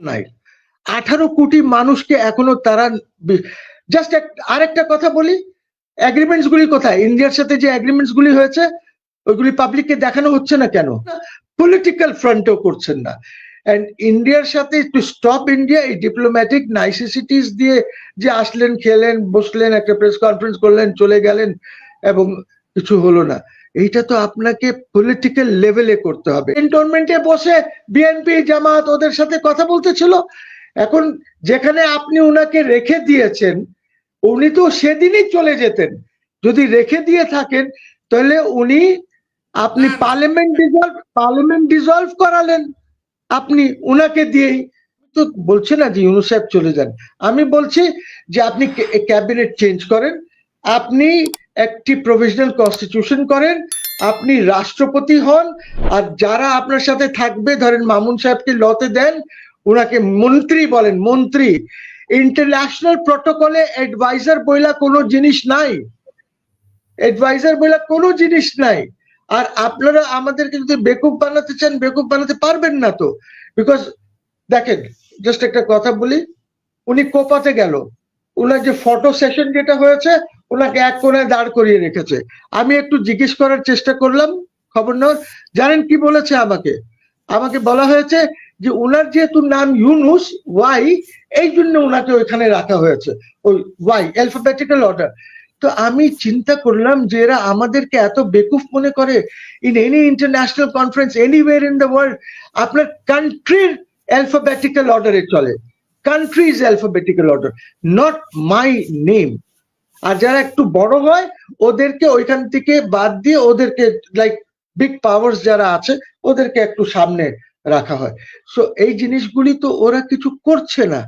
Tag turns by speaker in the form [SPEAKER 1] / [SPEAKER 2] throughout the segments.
[SPEAKER 1] নাই। আঠারো কোটি মানুষকে এখনও তারা জাস্ট আরেকটা কথা বলি এগ্রিমেন্টস গুলি কোথায়? ইন্ডিয়ার সাথে যে এগ্রিমেন্টস গুলি হয়েছে, ওইগুলি পাবলিককে দেখানো হচ্ছে না কেন? পলিটিক্যাল ফ্রন্টেও করছেন না। অ্যান্ড ইন্ডিয়ার সাথে টু স্টপ ইন্ডিয়া এই ডিপ্লোম্যাটিক নাইসিসিটিস দিয়ে যে আসলেন, খেলেন, বসলেন, একটা প্রেস কনফারেন্স করলেন, চলে গেলেন, এবং কিছু হলো না। এইটা তো আপনাকে পলিটিক্যাল লেভেলে করতে হবে। ক্যান্টনমেন্টে বসে বিএনপি জামাত ওদের সাথে কথা বলতেছিল। এখন যেখানে আপনি ওনাকে রেখে দিয়েছেন উনি তো সেদিনই চলে যেতেন। যদি রেখে দিয়ে থাকেন তাহলে উনি আপনি পার্লামেন্ট ডিজলভ পার্লামেন্ট ডিজলভ করালেন। আপনি উনাকে দিয়েই তো বলছে না যে ইউনু সাহেব চলে যান। আমি বলছি যে আপনি ক্যাবিনেট চেঞ্জ করেন। আপনি একটি প্রভিশনাল কনস্টিটিউশন করেন, আপনি রাষ্ট্রপতি হন, আর যারা আপনার সাথে থাকবে, ধরেন মামুন সাহেবকে লতে দেন ওনাকে মন্ত্রী বলেন, মন্ত্রী। ইন্টারন্যাশনাল প্রটোকলে অ্যাডভাইজার বইলা কোনো জিনিস নাই। অ্যাডভাইজার বইলা কোনো জিনিস নাই। আর আপনারা আমাদেরকে যদি বেকুব বানাতে চান, বেকুব বানাতে পারবেন না তো। বিকজ দেখেন জাস্ট একটা কথা বলি, উনি কোপাতে গেল। ওনার যে ফটো সেশন যেটা হয়েছে ওনাকে এক কোনায় দাঁড় করিয়ে রেখেছে। আমি একটু জিজ্ঞেস করার চেষ্টা করলাম, খবর নেওয়ার। জানেন কি বলেছে আমাকে? আমাকে বলা হয়েছে যে ওনার যেহেতু নাম ইউনুস, ওয়াই, এই জন্য ওনাকে ওইখানে রাখা হয়েছে। ওই ওয়াই অ্যালফাবেটিক্যাল অর্ডার তো আমি চিন্তা করলাম যে, এরা আমাদেরকে এত বেকুফ মনে করে in any international conference anywhere in the world আপনার কান্ট্রির অ্যালফাবেটিক্যাল অর্ডারে চলে। Countries alphabetical order not my name আর যারা একটু বড় হয়, ওদেরকে ওইখান থেকে বাদ দিয়ে ওদেরকে লাইক বিগ পাওয়ার্স যারা আছে, ওদেরকে একটু সামনে রাখা হয়। সো এই জিনিসগুলি তো ওরা কিছু করছে না।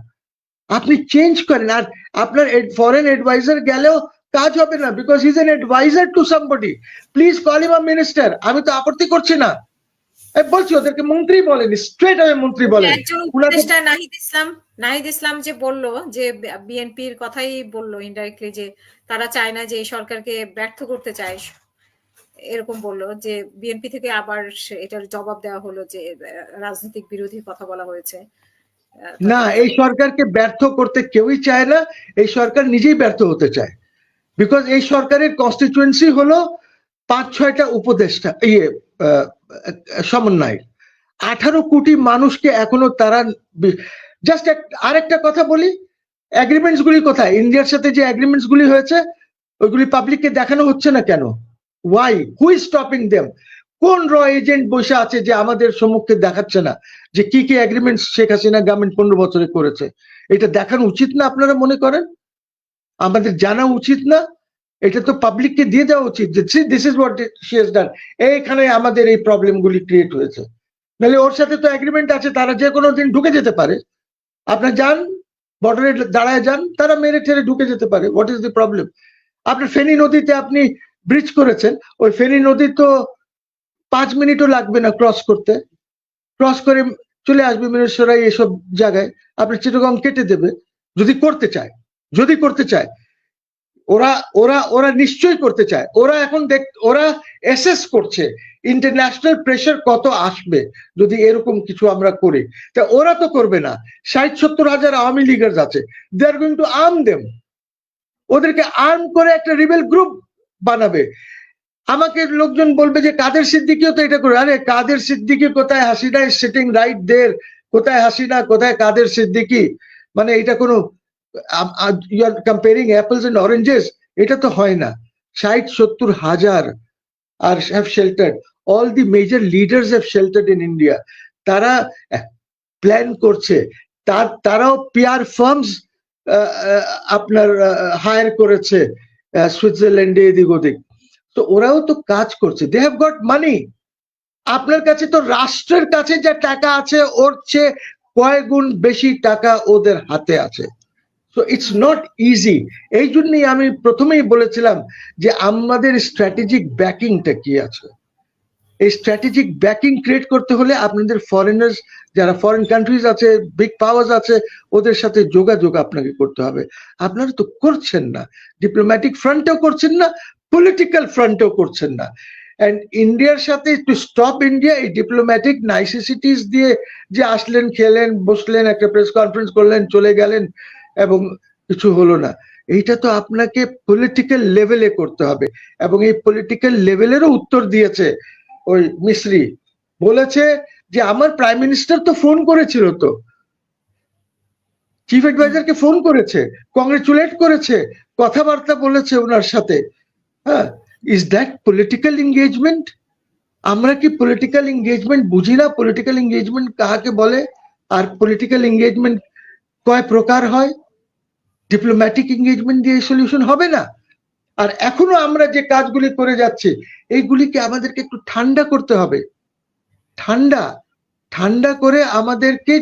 [SPEAKER 1] আপনি চেঞ্জ করেন। আর আপনার ফরেন অ্যাডভাইজার গেলেও কাজ হবে না because is an adviser to somebody please call him minister আমি তো আপত্তি করছি না। বলছি ওদেরকে মন্ত্রী বলেন স্ট্রেট আমি মন্ত্রী বলেন।
[SPEAKER 2] একজন উপদেষ্টা নাহিদ ইসলাম নাহিদ ইসলাম যে বলল যে বিএনপির কথাই বলল ইনডাইরেক্টলি যে তারা চায় না যে এই সরকারকে ব্যর্থ করতে চায় এরকম বলল। যে বিএনপি থেকে আবার এটার জবাব দেওয়া হলো যে রাজনৈতিক বিরোধী কথা বলা হয়েছে।
[SPEAKER 1] না এই সরকারকে ব্যর্থ করতে কেউই চায় না এই সরকার নিজেই ব্যর্থ হতে চায়। বিকজ এই সরকারের কনস্টিটুয়েন্সি হলো পাঁচ ছয়টা উপদেষ্টা ইয়ে সমন্বয়। আঠারো কোটি মানুষকে এখনও তারা জাস্ট আরেকটা কথা বলি এগ্রিমেন্টস গুলি কোথায়? ইন্ডিয়ার সাথে যে এগ্রিমেন্টস গুলি হয়েছে, ওইগুলি পাবলিককে দেখানো হচ্ছে না কেন? Why who is stopping them কোন র এজেন্ট বসে আছে যে আমাদের সম্মুখে দেখাচ্ছে না যে কি কি এগ্রিমেন্ট শেখ হাসিনা গভর্নমেন্ট পনেরো বছরে করেছে? এটা দেখানো উচিত না আপনারা মনে করেন? আমাদের জানা উচিত না। এটা তো পাবলিককে দিয়ে দেওয়া উচিত যে this is what she has done এইখানে আমাদের এই প্রবলেমগুলি ক্রিয়েট হয়েছে। নাহলে ওর সাথে তো এগ্রিমেন্ট আছে, তারা যে কোনো দিন ঢুকে যেতে পারে। আপনার যান বর্ডারে দাঁড়ায় যান, তারা মেরে ঠেরে ঢুকে যেতে পারে। হোয়াট ইজ দি প্রবলেম আপনার ফেনী নদীতে আপনি ব্রিজ করেছেন, ওই ফেনী নদী তো পাঁচ মিনিটও লাগবে না ক্রস করতে। ক্রস করে চলে আসবে মিরেশ্বরাই এসব জায়গায়। আপনার চিটগং কেটে দেবে, যদি করতে চায়। যদি করতে চায় ওরা ওরা ওরা নিশ্চয়ই করতে চায়। ওরা এখন দেখ, ওরা এসেস করছে ইন্টারন্যাশনাল প্রেশার কত আসবে যদি এরকম কিছু আমরা করি। তা ওরা তো করবে না। ষাট সত্তর হাজার আওয়ামী লীগার্স আছে they are going to arm them ওদেরকে আর্ম করে একটা রিবেল গ্রুপ বানাবে। আমাকে লোকজন বলবে যে, কাদের সিদ্দিকিও তো এটা করে। আরে, কাদের সিদ্দিকি কোথায় হাসিনা সিটিং রাইট দের কোথায় হাসিনা, কোথায় কাদের সিদ্দিকি? মানে এটা কোনো you are comparing apples and oranges এটা তো হয় না। ষাট, সত্তর, হাজার আর have sheltered all the major leaders have sheltered in India তারা প্ল্যান করছে। তার, তারাও পিয়ার ফার্মস আপনার হায়ার করেছে সুইজারল্যান্ডে এদিক ওদিক। তো ওরাও তো কাজ করছে। দে হ্যাভ গট মানি আপনার কাছে তো রাষ্ট্রের কাছে যা টাকা আছে, ওর চেয়ে কয় গুণ বেশি টাকা ওদের হাতে আছে। সো ইটস নট ইজি এই জন্যই আমি প্রথমেই বলেছিলাম যে আমাদের স্ট্র্যাটেজিক ব্যাকিংটা কি আছে? এই স্ট্র্যাটেজিক ব্যাকিং ক্রিয়েট করতে হলে আপনাদের ফরেনার্স যারা ফরেন কান্ট্রিজ আছে বিগ পাওয়ার্স আছে, ওদের সাথে যোগাযোগ আপনাকে করতে হবে। আপনারা তো করছেন না। ডিপ্লোম্যাটিক ফ্রন্টেও করছেন না পলিটিক্যাল ফ্রন্টেও করছেন না। অ্যান্ড ইন্ডিয়ার সাথে টু স্টপ ইন্ডিয়া এই ডিপ্লোম্যাটিক নাইসিসিটিস দিয়ে যে আসলেন, খেলেন, বসলেন, একটা প্রেস কনফারেন্স করলেন, চলে গেলেন এবং কিছু হলো না। এইটা তো আপনাকে পলিটিক্যাল লেভেলে করতে হবে এবং এই পলিটিক্যাল লেভেলেরও উত্তর দিয়েছে ওই মিশ্রি বলেছে যে আমার প্রাইম মিনিস্টার তো ফোন করেছিল তো। চিফ অ্যাডভাইজারকে ফোন করেছে কংগ্রেচুলেট করেছে, কথাবার্তা বলেছে ওনার সাথে। হ্যাঁ ইজ দ্যাট পলিটিক্যাল এঙ্গেজমেন্ট আমরা কি পলিটিক্যাল এঙ্গেজমেন্ট বুঝি না? পলিটিক্যাল এঙ্গেজমেন্ট কাহাকে বলে? আর পলিটিক্যাল এঙ্গেজমেন্ট কয় প্রকার হয়? ডিপ্লোম্যাটিক এঙ্গেজমেন্ট দিয়ে সলিউশন হবে না। আর এখনও আমরা যে কাজগুলি করে যাচ্ছি, এইগুলিকে আমাদেরকে একটু ঠান্ডা করতে হবে। ঠান্ডা ঠান্ডা করে আমাদেরকে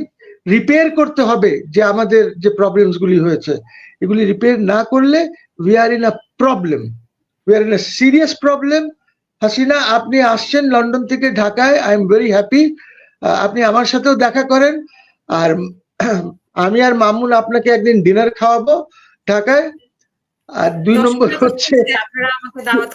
[SPEAKER 1] রিপেয়ার করতে হবে যে আমাদের যে প্রবলেমস গুলি হয়েছে। এগুলি রিপেয়ার না করলে we are in a problem we are in a serious problem Hasina, আপনি আসছেন লন্ডন থেকে ঢাকায় আই এম ভেরি হ্যাপি আপনি আমার সাথেও দেখা করেন। আর আমি আর মামুন আপনাকে একদিন ডিনার খাওয়াবো ঢাকায়। আর দুই নম্বর হচ্ছে
[SPEAKER 2] দাওয়াত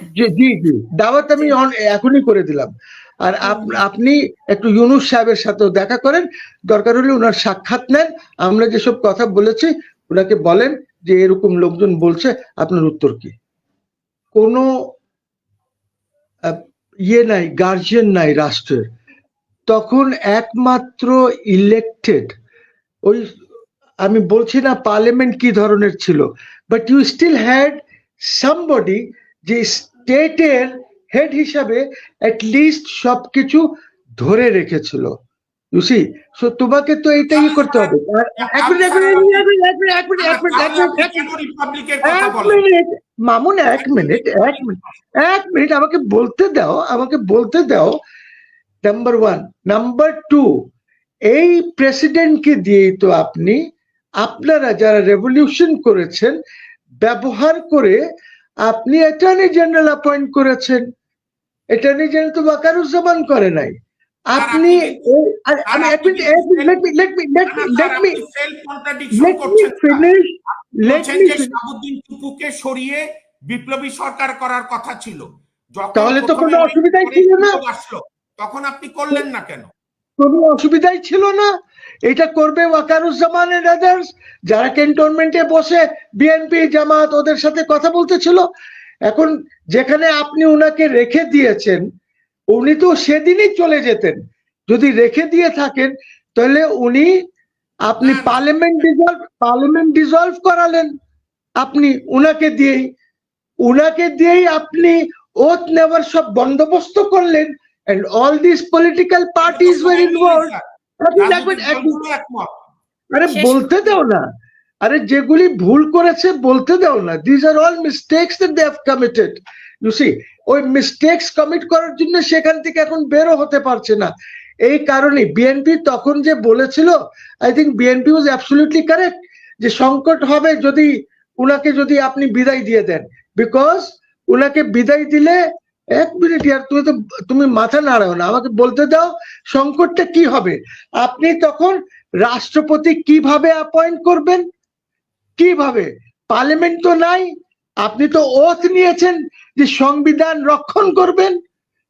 [SPEAKER 1] জি জি জি। দাওয়াত আমি এখনই করে দিলাম। আর আপ- আপনি একটু ইউনুস সাহেবের সাথেও দেখা করেন। দরকার হলে ওনার সাক্ষাৎ নেন। আমরা যেসব কথা বলেছি ওনাকে বলেন যে এরকম লোকজন বলছে আপনার উত্তর কি? কোনো ইয়ে নাই গার্জিয়ান নাই রাষ্ট্রের। তখন একমাত্র ইলেকটেড ওই আমি বলছি না পার্লামেন্ট কি ধরনের ছিল but you still had somebody যে স্টেটের হেড হিসাবে অ্যাটলিস্ট সবকিছু ধরে রেখেছিল ইউসি সো তোমাকে তো এইটাই করতে হবে মামুন এক মিনিট এক মিনিট এক মিনিট আমাকে বলতে দাও আমাকে বলতে দাও নাম্বার ওয়ান নাম্বার টু এই প্রেসিডেন্টকে দিয়েই তো আপনি আপনারা যারা রেভলিউশন করেছেন ব্যবহার করে আপনি অ্যাটর্নি জেনারেল অ্যাপয়েন্ট করেছেন। অ্যাটর্নি জেনারেল তো বাকারুজ্জামান করে নাই। আপনি
[SPEAKER 3] সরিয়ে বিপ্লবী সরকার করার কথা ছিল।
[SPEAKER 1] তাহলে তো কোনো অসুবিধাই ছিল না।
[SPEAKER 3] তখন আপনি করলেন না কেন?
[SPEAKER 1] কোনো অসুবিধাই ছিল না। এটা করবে ওয়াকারুজ্জামান এন্ড আদার্স যারা ক্যান্টনমেন্টে বসে বিএনপি জামাত ওদের সাথে কথা বলতেছিল। এখন যেখানে আপনি উনাকে রেখে দিয়েছেন উনি তো সেদিনই চলে যেতেন। যদি রেখে দিয়ে থাকেন তাহলে উনি আপনি। পার্লামেন্ট ডিজলভ পার্লামেন্ট ডিজলভ করালেন। আপনি উনাকে দিয়েই উনাকে দিয়েই আপনি ওথ নেওয়ার সব বন্দোবস্ত করলেন। And all these political parties were involved. আরে বলতে দাও না। আরে যেগুলি ভুল করেছে বলতে দাও না। These are all mistakes that they have committed you see ওই মিস্টেক্স কমিট করার জন্য সেখান থেকে এখন বেরো হতে পারছে না। এই কারণে বিএনপি তখন যে বলেছিল I think BNP was absolutely correct যে সংকট হবে যদি উনাকে যদি আপনি বিদায় দিয়ে দেন। বিকজ উনাকে বিদায় দিলে এক মিনিট ইয়ার, তুমি তো, তুমি মাথা নাড়াও না, আমাকে বলতে দাও সংকটটা কি হবে। আপনি তখন রাষ্ট্রপতি কীভাবে অ্যাপয়েন্ট করবেন? কীভাবে? পার্লামেন্ট তো নাই, আপনি তো ওথ নিয়েছেন যে সংবিধান রক্ষণ করবেন।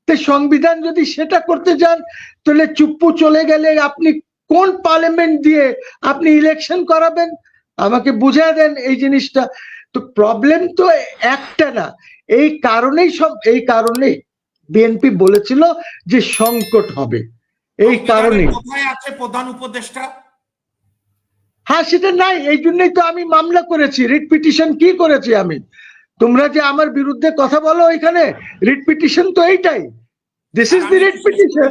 [SPEAKER 1] তো সংবিধান যদি সেটা করতে যান, তাহলে চুপ্পু চলে গেলে আপনি কোন পার্লামেন্ট দিয়ে আপনি ইলেকশন করাবেন? আমাকে বুঝিয়ে দেন এই জিনিসটা। তো প্রবলেম তো একটা না এই কারণেই সব এই কারণেই বিএনপি বলেছিল যে সংকট হবে। এই কারণে
[SPEAKER 3] কোথায় আছে প্রধান উপদেষ্টা?
[SPEAKER 1] হ্যাঁ সেটা নাই এই জন্যই তো আমি মামলা করেছি। রিট পিটিশন কি করেছি আমি? তোমরা যে আমার বিরুদ্ধে কথা বলো এখানে রিট পিটিশন তো এইটাই। This is the writ petition.